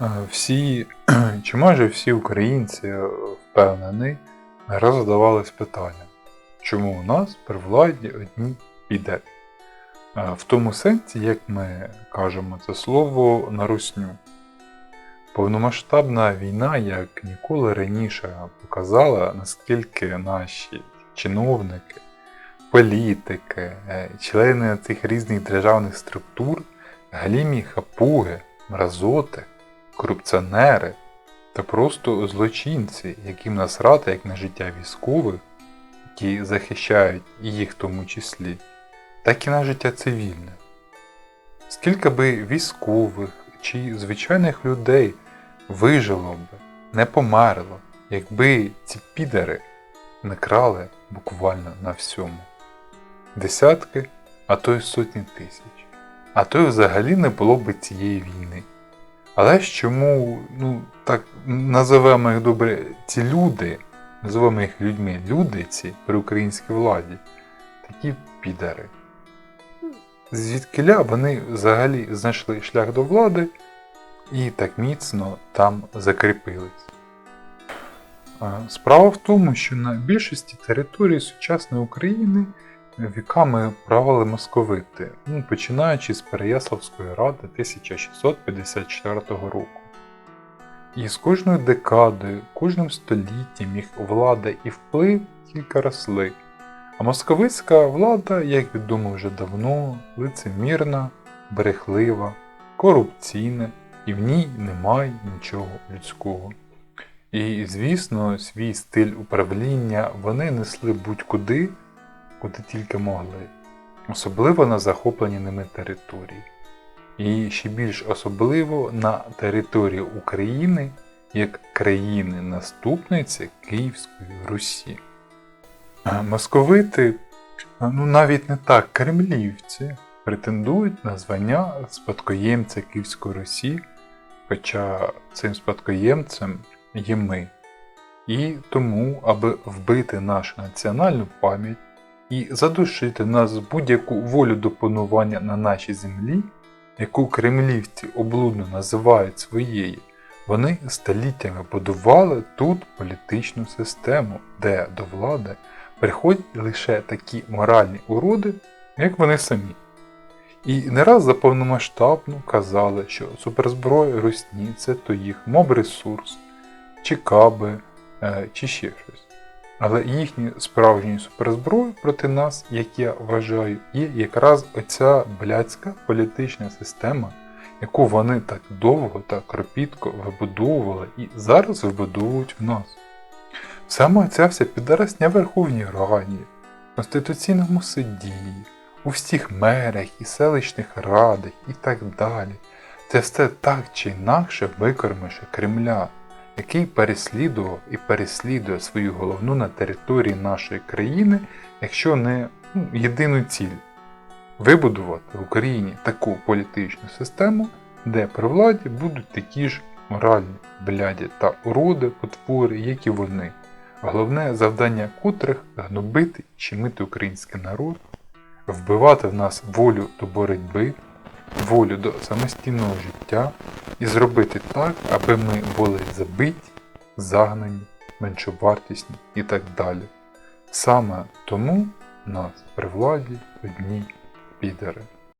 Е, Всі, чи майже всі українці, е, впевнений, не раз задавались питанням, чому у нас при владі одні піде. В тому сенсі, як ми кажемо це слово на русню. Повномасштабна війна, як ніколи раніше, показала, наскільки наші чиновники, політики, е, члени цих різних державних структур, галімі хапуги, мразоти, корупціонери та просто злочинці, яким насрати як на життя військових, які захищають їх в тому числі, так і на життя цивільне. Скільки би військових чи звичайних людей вижило б, не померло, якби ці підари не крали буквально на всьому. Десятки, а то й сотні тисяч. А то й взагалі не було б цієї війни. Але ж чому, ну, так називаємо їх добре, ці люди, називаємо їх людьми, люди ці при українській владі, такі підари. Звідкиля вони взагалі знайшли шлях до влади і так міцно там закріпились. Справа в тому, що на більшості територій сучасної України віками правили московити, ну, починаючи з Переяславської ради 1654 року. І з кожною декадою, кожним століттям їх влада і вплив тільки росли. А московицька влада, як відомо вже давно, лицемірна, брехлива, корупційна, і в ній немає нічого людського. І, звісно, свій стиль управління вони несли будь-куди, куди тільки могли, особливо на захоплені ними території. І ще більш особливо на території України як країни-наступниці Київської Русі. А Московити, ну навіть не так, кремлівці, претендують на звання спадкоємця Київської Русі, хоча цим спадкоємцем є ми. І тому, аби вбити нашу національну пам'ять і задушити нас будь-яку волю до панування на нашій землі, яку кремлівці облудно називають своєю, вони століттями будували тут політичну систему, де до влади приходять лише такі моральні уроди, як вони самі. І не раз за повномасштабну казали, що суперзброя Русні це то їх моб-ресурс, чи каби, е, чи ще щось. Але їхньою справжньою суперзброєю проти нас, як я вважаю, є якраз оця блядська політична система, яку вони так довго та кропітко вибудовували і зараз вибудовують в нас. Саме ця вся підарасня Верховній Раді, Конституційному суді, у всіх мерах і селищних радах і так далі. Це все так чи інакше викормише Кремля, який переслідував і переслідує свою головну на території нашої країни, якщо не ну, єдину ціль вибудувати в Україні таку політичну систему, де при владі будуть такі ж моральні бляді та уроди, потвори, як і вони. Головне завдання котрих гнобити і щемити український народ, вбивати в нас волю до боротьби, волю до самостійного життя і зробити так, аби ми були забиті, загнані, меншовартісні і так далі. Саме тому нас при владі одні підари.